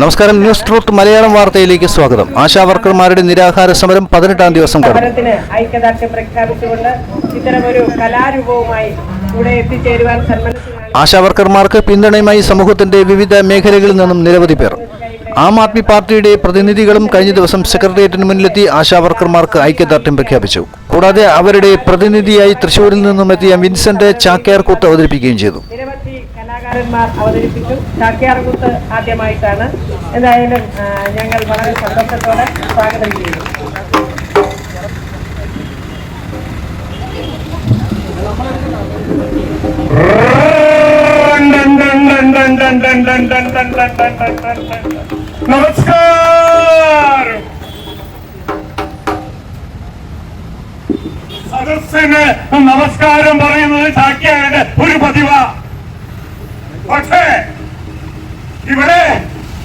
നമസ്കാരം news truth Malayalam വാർത്തയിലേക്ക് സ്വാഗതം. ആശാ വർക്കർമാരുടെ നിരാഹാര സമരം പതിനെട്ടാം ദിവസം കടന്നു. ഐക്യദാർഢ്യം പ്രഖ്യാപിച്ചുകൊണ്ട് ഇത്തരമൊരു കലാരൂപവുമായി ഇവിടെ എത്തിച്ചേരുവാൻ ആശാ വർക്കർമാർക്ക് പിന്തുണയുമായി സമൂഹത്തിന്റെ വിവിധ മേഖലകളിൽ നിന്നും നിരവധി പേർ. ആം ആദ്മി പാർട്ടിയുടെ പ്രതിനിധികളും കഴിഞ്ഞ ദിവസം സെക്രട്ടേറിയറ്റിന് മുന്നിലെത്തി ആശാ വർക്കർമാർക്ക് ഐക്യദാർഢ്യം പ്രഖ്യാപിച്ചു. കൂടാതെ അവരുടെ പ്രതിനിധിയായി തൃശൂരിൽ നിന്നും എത്തിയ വിൻസെന്റ് ചാക്യാർകൂത്ത് അവതരിപ്പിക്കുകയും ചെയ്തു. കലാകാരന്മാർ അവതരിപ്പിച്ചു. ചാക്യാർകൂത്ത് ആദ്യമായിട്ടാണ്. എന്തായാലും ഞങ്ങൾ വളരെ സന്തോഷത്തോടെ സ്വാഗതം ചെയ്യുന്നു. നമസ്കാരം. സദസ്സിന് നമസ്കാരം പറയുന്നത് ചാക്യാരുടെ ഒരു പതിവ. പക്ഷേ ഇവിടെ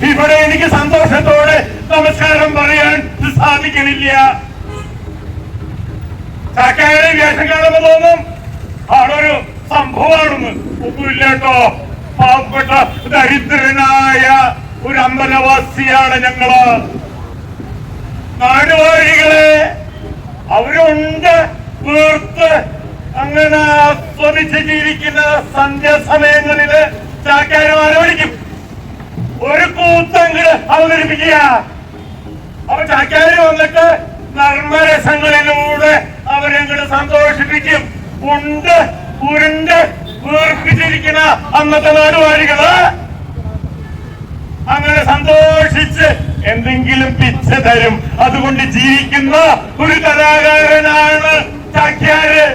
ഇവിടെ എനിക്ക് സന്തോഷത്തോടെ നമസ്കാരം പറയാൻ സാധിക്കണില്ല. ചക്കയുടെ വേഷം കാണുമ്പോ തോന്നും ആളൊരു സംഭവമാണെന്ന്. ഒന്നുമില്ല കേട്ടോ. പാവപ്പെട്ട ദരിദ്രനായ ഒരു അമ്പലവാസിയാണ് ഞങ്ങൾ. നാടുവാഴികളെ അവരുണ്ട് വീർത്ത് അങ്ങനെ ആസ്വദിച്ച് ജീവിക്കുന്ന സന്ധ്യാസമയങ്ങളിൽ ചാക്കാരുമാരെ ആലോചിക്കും ഒരു കൂത്തങ്കിട് അവതരിപ്പിക്കുക. അപ്പൊ ചാക്കാര് വന്നിട്ട് നർമ്മരസങ്ങളിലൂടെ അവരങ്ങോട്ട് സന്തോഷിപ്പിക്കും. ഉണ്ട് ഉരുണ്ട് വീർപ്പിച്ചിരിക്കുന്ന അന്നത്തെ നാടുവാഴികൾ. അങ്ങനെ സന്തോഷിച്ച് എന്തെങ്കിലും പിച്ച തരും. അതുകൊണ്ട് ജീവിക്കുന്ന ഒരു കലാകാരനാണ് ചാക്യാര്.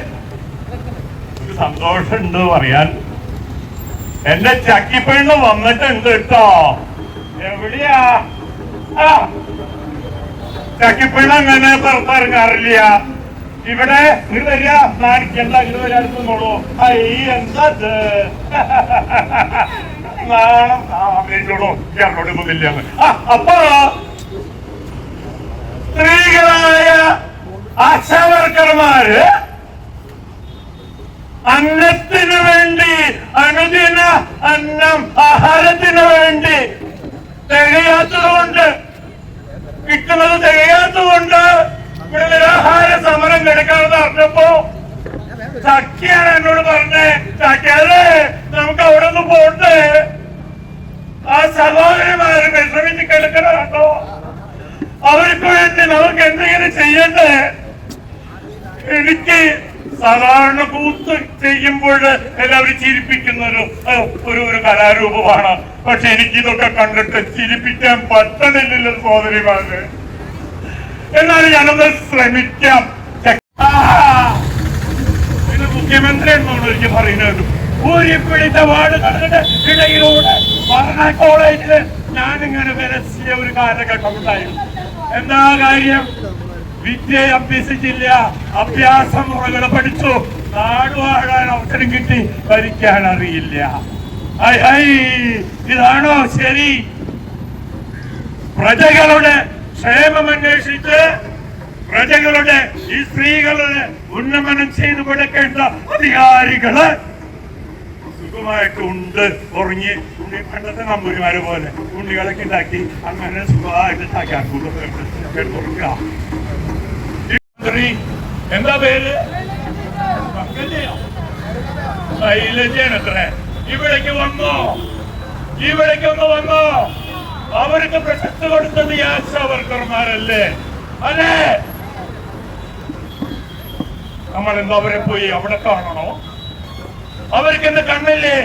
സന്തോഷമുണ്ട് പറയാൻ എന്റെ ചക്കിപ്പെണ്ണ് വന്നിട്ടുണ്ട് കേട്ടോ. എവിടെയാ ആ. ചക്കിപ്പിള്ള അങ്ങനെ പുറത്തിറങ്ങാറില്ല. ഇവിടെ ഇത് വരിക. നാണിക്കണ്ട ഇത് വരാടുത്തോളൂ ഐ എന്താ? നാണം. മേടിച്ചോളൂ ഇയാളോട് മുന്നില്ല അപ്പൊ സ്ത്രീകളായ ആശാവർക്കർമാര് അന്നത്തിനു വേണ്ടി അന്നം ആഹാരത്തിന് വേണ്ടി തികയാത്തത് കൊണ്ട് കിട്ടുന്നത് തികയാത്തതുകൊണ്ട് ഇവിടെ നിരാഹാര സമരം കിടക്കാമെന്ന് പറഞ്ഞപ്പോ ചക്കിയാണ് എന്നോട് പറഞ്ഞേ ചക്കിയാലേ നമുക്ക് അവിടെ ഒന്ന് പോണ്ടേ? ആ സഹോദരിമാര് വിശ്രമിച്ച് കിടക്കണോ അവർക്ക് വേണ്ടി നമുക്ക് എന്തെങ്കിലും ചെയ്യണ്ടേ? എനിക്ക് സാധാരണ കൂത്ത് ചെയ്യുമ്പോൾ എല്ലാവരും ചിരിപ്പിക്കുന്ന ഒരു ഒരു ഒരു കലാരൂപമാണ്. പക്ഷെ എനിക്ക് ഇതൊക്കെ കണ്ടിട്ട് ചിരിപ്പിക്കാൻ പറ്റണില്ലല്ലോ സോദരിമാര് എന്നാലും ഞാനത് ശ്രമിക്കാം. മുഖ്യമന്ത്രി എന്നാണ് എനിക്ക് പറയുന്നത്. ഊരിപ്പിടിച്ച കണ്ടിട്ട് ഇടയിലൂടെ പറഞ്ഞ കോളേജിൽ ഞാനിങ്ങനെ വിരസിയ ഒരു കാലഘട്ടം ഉണ്ടായിരുന്നു. എന്താ കാര്യം? വിദ്യ അഭ്യസിച്ചില്ല. അഭ്യാസ മുറകൾ പഠിച്ചു. നാടുവാഴാൻ അവസരം കിട്ടി. ഭരിക്കാൻ അറിയില്ല. ഇതാണോ ശരി? പ്രജകളുടെ ക്ഷേമം അന്വേഷിച്ച് പ്രജകളുടെ ഈ സ്ത്രീകളുടെ ഉന്നമനം ചെയ്തു കൊടുക്കേണ്ട അധികാരികൾ സുഖമായിട്ട് ഉണ്ട്. ഉറങ്ങി. ഉണ്ണി പണ്ടത്തെ നമ്പൂരിമാരെ പോലെ. ഉണ്ണികളൊക്കെ ഉണ്ടാക്കി. അങ്ങനെ സുഖമായിട്ട് ഉണ്ടാക്കി. കൊടുക്കുക? എന്താ പേര്? ശൈലജയാണ് ഇവിടേക്ക് വന്നോ? ഇവിടേക്ക് ഒന്ന് വന്നോ? അവർക്ക് പ്രശസ്തി കൊടുത്തത് ആശാ വർക്കർമാരല്ലേ? അല്ലേ? നമ്മൾ എന്താ അവരെ പോയി അവിടെ കാണണോ? അവർക്ക് എന്ത് കണ്ണില്ലേ?